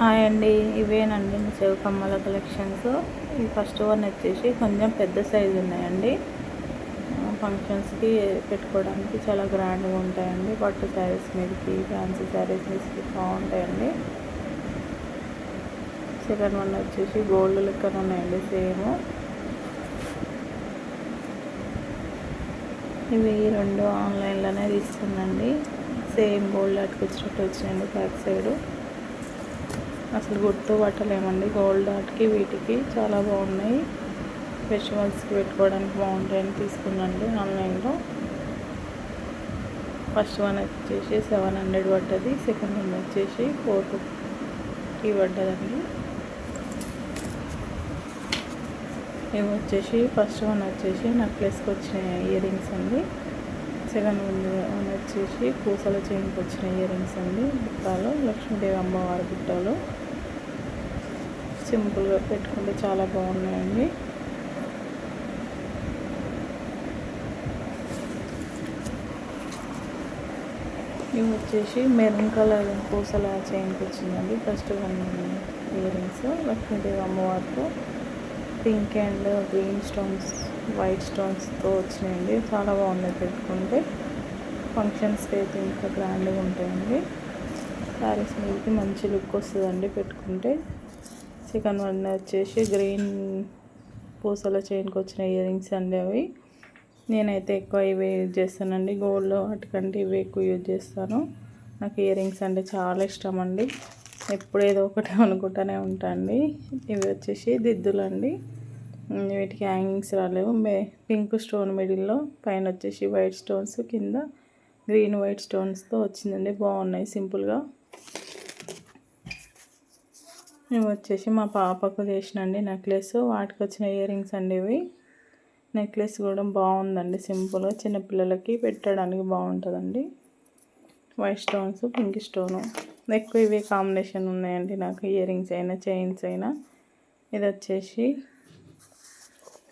Hi అండి. ఇవేనండి నా చెవి కమ్మల కలెక్షన్స్. ఈ ఫస్ట్ వన్ వచ్చేసి కొంచెం పెద్ద సైజు ఉన్నాయండి. ఫంక్షన్స్కి పెట్టుకోవడానికి చాలా గ్రాండ్గా ఉంటాయండి. పట్టు శారీస్ మీదకి ఫ్యాన్సీ శారీస్ మీదకి బాగుంటాయండి సెకండ్ వన్ వచ్చేసి గోల్డ్ లెక్కన ఉన్నాయండి సేమ్. ఇవి రెండు ఆన్లైన్లోనే తీసుకున్నాండి సేమ్ గోల్డ్ అటుకొచ్చినట్టు వచ్చినాయండి బ్యాక్ సైడు. అసలు గుర్తు పట్టలేమండి. గోల్డ్ ఆర్ట్కి వీటికి చాలా బాగున్నాయి. ఫెస్టివల్స్కి పెట్టుకోవడానికి బాగుంటాయని తీసుకున్నాండి ఆన్లైన్లో. ఫస్ట్ వన్ వచ్చేసి సెవెన్ హండ్రెడ్ పడ్డది. సెకండ్ వన్ వచ్చేసి ఫోర్ ఫిఫ్టీ పడ్డదండి. ఇవి వచ్చేసి ఫస్ట్ వన్ వచ్చేసి నెక్లెస్కి వచ్చిన ఇయర్ రింగ్స్ అండి. సెకండ్ వన్ వచ్చేసి పూసల చైన్కి వచ్చిన ఇయర్ రింగ్స్ అండి. బుట్టాలు లక్ష్మీదేవి అమ్మవారి బుట్టాలు సింపుల్గా పెట్టుకుంటే చాలా బాగున్నాయండి. ఇవి వచ్చేసి మెరూన్ కలర్ పూసల చైన్కి వచ్చిందండి. First one earrings Lakshmidevi అమ్మవారితో pink and green stones white స్టోన్స్తో వచ్చినాయండి. చాలా బాగున్నాయి పెట్టుకుంటే. ఫంక్షన్స్కి అయితే ఇంకా గ్రాండ్గా ఉంటాయండి. శారీస్ మీదకి మంచి లుక్ వస్తుందండి పెట్టుకుంటే. సెకండ్ వన్ వచ్చేసి గ్రీన్ పూసల చైన్కి వచ్చిన ఇయర్ రింగ్స్ అండి అవి. నేనైతే ఎక్కువ ఇవే యూజ్ చేస్తానండి. గోల్డ్ వాటికంటే ఇవే ఎక్కువ యూజ్ చేస్తాను. నాకు ఇయర్ రింగ్స్ అంటే చాలా ఇష్టం అండి. ఎప్పుడు ఏదో ఒకటి అనుకుంటూనే ఉంటాండి ఇవి వచ్చేసి దిద్దులు అండి. వీటికి హ్యాంగింగ్స్ రాలేవు. మే పింక్ స్టోన్ మిడిల్లో పైన వచ్చేసి వైట్ స్టోన్స్ కింద గ్రీన్ వైట్ స్టోన్స్తో వచ్చిందండి. బాగున్నాయి సింపుల్గా. ఇవి వచ్చేసి మా పాపకు చేసినండి నెక్లెస్. వాటికి వచ్చిన ఇయర్ రింగ్స్ అండి ఇవి. నెక్లెస్ కూడా బాగుందండి సింపుల్గా. చిన్నపిల్లలకి పెట్టడానికి బాగుంటుందండి. White stones pink stone. ఎక్కువ ఇవే కాంబినేషన్ ఉన్నాయండి నాకు. ఇయర్ రింగ్స్ అయినా చైన్స్ అయినా. ఇది వచ్చేసి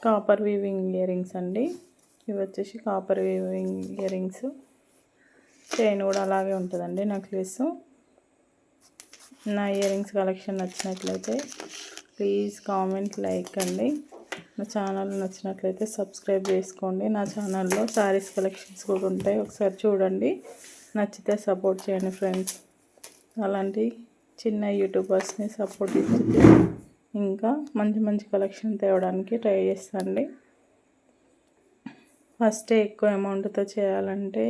కాపర్ వీవింగ్ ఇయర్ రింగ్స్ అండి. ఇవి వచ్చేసి copper weaving earrings chain కూడా అలాగే ఉంటుందండి నెక్లెస్ నా ఇయర్ రింగ్స్ కలెక్షన్ నచ్చినట్లయితే ప్లీజ్ కామెంట్ లైక్ అండి. నా ఛానల్ నచ్చినట్లయితే సబ్స్క్రైబ్ చేసుకోండి. నా ఛానల్లో శారీస్ కలెక్షన్స్ కూడా ఉంటాయి. ఒకసారి చూడండి. నచ్చితే సపోర్ట్ చేయండి ఫ్రెండ్స్ అలాంటి చిన్న యూట్యూబర్స్ని సపోర్ట్ ఇస్తుంది ఇంకా మంచి మంచి కలెక్షన్ తేవడానికి ట్రై చేస్తండి. ఫస్ట్ ఎక్కువ అమౌంట్తో చేయాలంటే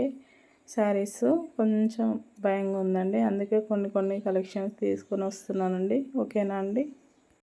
శారీస్ కొంచెం భయంగా ఉందండి. అందుకే కొన్ని కొన్ని కలెక్షన్స్ తీసుకొని వస్తున్నానండి. ఓకేనా అండి?